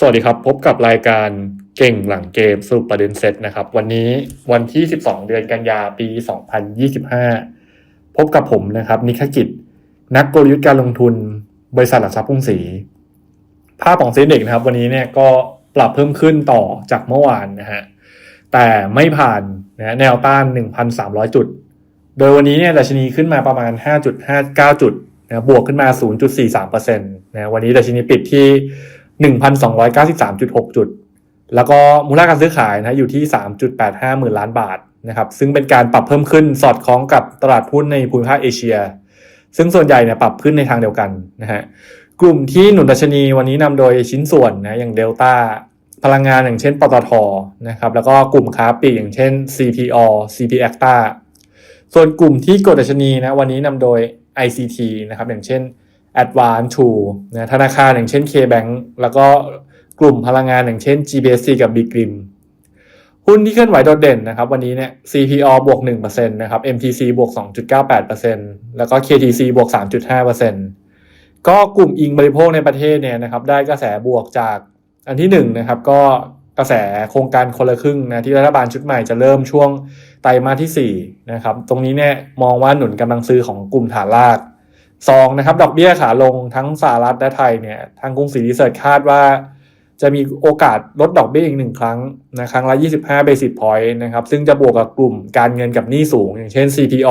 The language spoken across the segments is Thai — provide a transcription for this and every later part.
สวัสดีครับ พบกับรายการเก่งหลังเกมสรุปประเด็นเซตนะครับ วันนี้วันที่ 12 เดือนกันยาปี 2025 พบกับผมนะครับนิคกิจ นักกลยุทธ์การลงทุน บริษัทหลักทรัพย์กรุงศรีภาพของเซ็นเด็กนะครับ วันนี้เนี่ยก็ปรับเพิ่มขึ้นต่อจากเมื่อวานนะฮะแต่ไม่ผ่านนะแนวต้าน 1,300 จุด โดยวันนี้เนี่ยดัชนีขึ้นมาประมาณ 5.59 จุดนะบวกขึ้นมา 0.43%นะวันนี้ดัชนีปิดที่ 1,293.6 จุด แล้วก็มูลค่าการซื้อขายนะอยู่ที่ 3.85 หมื่นล้านบาทนะครับซึ่งเป็นการปรับเพิ่มขึ้นสอดคล้องกับตลาดหุ้นในภูมิภาคเอเชีย ซึ่งส่วนใหญ่เนี่ยปรับขึ้นในทางเดียวกันนะฮะกลุ่มที่หนุนดัชนีวันนี้นำโดยชิ้นส่วนนะอย่างเดลต้าพลังงานอย่างเช่นปตทนะครับแล้วก็กลุ่มค้าปลีกอย่างเช่น CPO CP a c t a ส่วนกลุ่มที่กดดัชนีนะวันนี้นำโดย ICT นะครับอย่างเช่น Advance t o นะธนาคารอย่างเช่น KBank แล้วก็กลุ่มพลังงานอย่างเช่น GBC กับ b i g r i m หุ้นที่เคลื่อนไหวโดดเด่นนะครับ วันนี้เนี่ย CPO บวก1%นะครับ MTC บวก 2.98%แล้วก็ KTC บวก 3.5%ก็กลุ่มอิงบริโภคในประเทศเนี่ยนะครับได้กระแสบวกจากอันที่1นนะครับก็กระแสโครงการคนละครึ่งนะที่รัฐบาลชุดใหม่จะเริ่มช่วงไตรมาสที่4นะครับตรงนี้เนี่ยมองว่าหนุนกำลังซื้อของกลุ่มฐานราก สองนะครับดอกเบี้ยขาลงทั้งสหรัฐและไทยเนี่ยทางกรุงศรีรีเสิร์ชคาดว่า จะมีโอกาสลดดอกเบี้ยอีกหนึ่งครั้งนะครั้งละ 25 basis point นะครับซึ่งจะบวกกับกลุ่มการเงินกับหนี้สูง อย่างเช่น CPO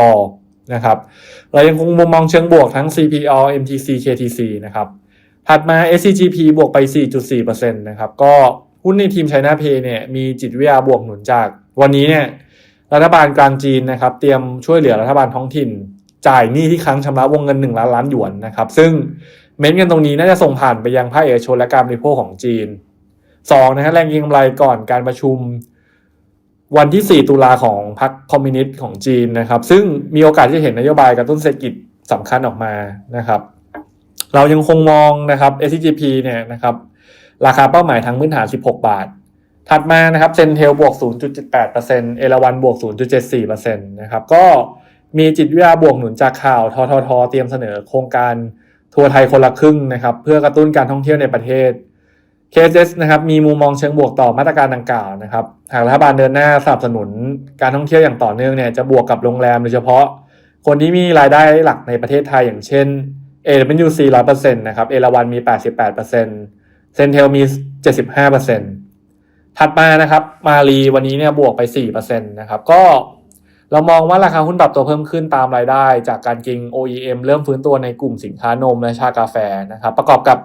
นะครับเรายังคงมุมมองเชิงบวกทั้ง CPO MTC KTC นะครับถัดมา SCGP บวกไป 4.4%นะครับก็หุ้นในทีม China Pay เนี่ยมีจิตวิทยาบวกหนุนจาก วันนี้เนี่ยรัฐบาลกลางจีนนะครับเตรียมช่วยเหลือรัฐบาลท้องถิ่น จ่ายหนี้ที่ค้างชำระวงเงิน 1 ล้านล้านหยวนนะครับ ซึ่งเม้นกันตรงนี้น่าจะส่งผ่านไปยังภาคเอกชนและการบริโภคของจีน 2. นะฮะแรงเก็งกำไรก่อนการประชุมวันที่ 4 ตุลาของพรรคคอมมิวนิสต์ของจีนนะครับ ซึ่งมีโอกาสที่จะเห็นนโยบายกระตุ้นเศรษฐกิจสำคัญออกมานะครับ เรายังคงมองนะครับ SCGP เนี่ยนะครับ ราคาเป้าหมายทางพื้นฐาน 16 บาท ถัดมานะครับเซนเทลบวก 0.78%เอราวันบวก 0.74%นะครับ ก็ มีจิตวิทยาบวกหนุนจากข่าวทททเตรียมเสนอโครงการทัวร์ไทยคนละครึ่งนะครับ เพื่อกระตุ้นการท่องเที่ยวในประเทศ KSS นะครับมีมุมมองเชิงบวกต่อมาตรการดังกล่าวนะครับหากรัฐบาลเดินหน้าสนับสนุนการท่องเที่ยวอย่างต่อเนื่องเนี่ยจะบวกกับโรงแรมโดยเฉพาะ คนที่มีรายได้หลักในประเทศไทยอย่างเช่น AWC 100%นะครับเอราวันมี 88%เซนเทลมี 75%ถัดมานะครับมารีวันนี้เนี่ยบวกไป 4%นะครับก็ เรามองว่าราคาหุ้นปรับตัวเพิ่มขึ้นตามรายได้ จากการกิง OEM เริ่มฟื้นตัวในกลุ่มสินค้านมและชากาแฟนะครับประกอบกับ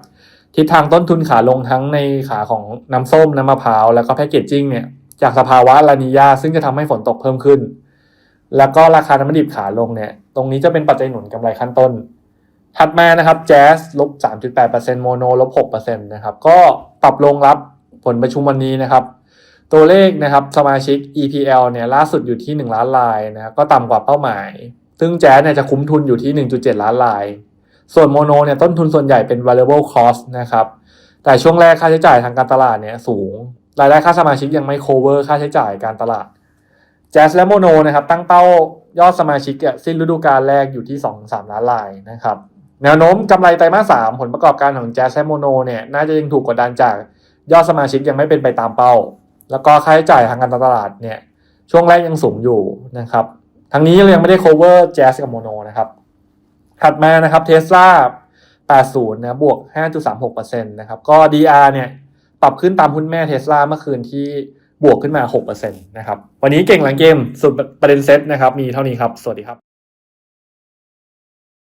ทิศทางต้นทุนขาลงทั้งในขาของน้ำส้มน้ำมะพร้าวแล้วก็แพคเกจจิ้งเนี่ยจากสภาวะลานิยาซึ่งจะทำให้ฝนตกเพิ่มขึ้น แล้วก็ราคาน้ำมันดิบขาลงเนี่ย ตรงนี้จะเป็นปัจจัยหนุนกำไรขั้นต้น ถัดมานะครับแจ๊สลบ3.8%โมโนลบ6%นะครับก็ปรับลงรับผลประชุมวันนี้นะครับ ตัวเลขนะครับสมาชิก EPL เนี่ยล่าสุดอยู่ที่ 1 ล้านลายนะครับก็ต่ำกว่าเป้าหมาย ซึ่งแจ๊สเนี่ยจะคุ้มทุนอยู่ที่ 1.7 ล้านลาย ส่วนโมโนเนี่ยต้นทุนส่วนใหญ่เป็น variable cost นะครับแต่ช่วงแรกค่าใช้จ่ายทางการตลาดเนี่ยสูง รายได้ค่าสมาชิกยังไม่ cover ค่าใช้จ่ายการตลาดแจ๊สและโมโนนะครับตั้งเป้ายอดสมาชิกอะสิ้นฤดูกาลแรกอยู่ที่ 2-3 ล้านลายนะครับแนวโน้มกำไรไตรมาส 3 ผลประกอบการของแจ๊สและโมโนเนี่ยน่าจะยังถูกกดดันจากยอดสมาชิกยังไม่เป็นไปตามเป้า แล้วก็ค่าใช้จ่ายทางการตลาดเนี่ยช่วงแรกยังสูงอยู่นะครับทั้งนี้ยังไม่ได้ cover jazz กับ mono นะครับถัดมานะครับ Tesla 80นะบวก 5.36%นะครับก็ DR เนี่ยปรับขึ้นตามหุ้นแม่ Tesla เมื่อคืนที่บวกขึ้นมา 6%นะครับ วันนี้เก่งหลังเกมสุดประเด็นเซตนะครับ มีเท่านี้ครับ สวัสดีครับ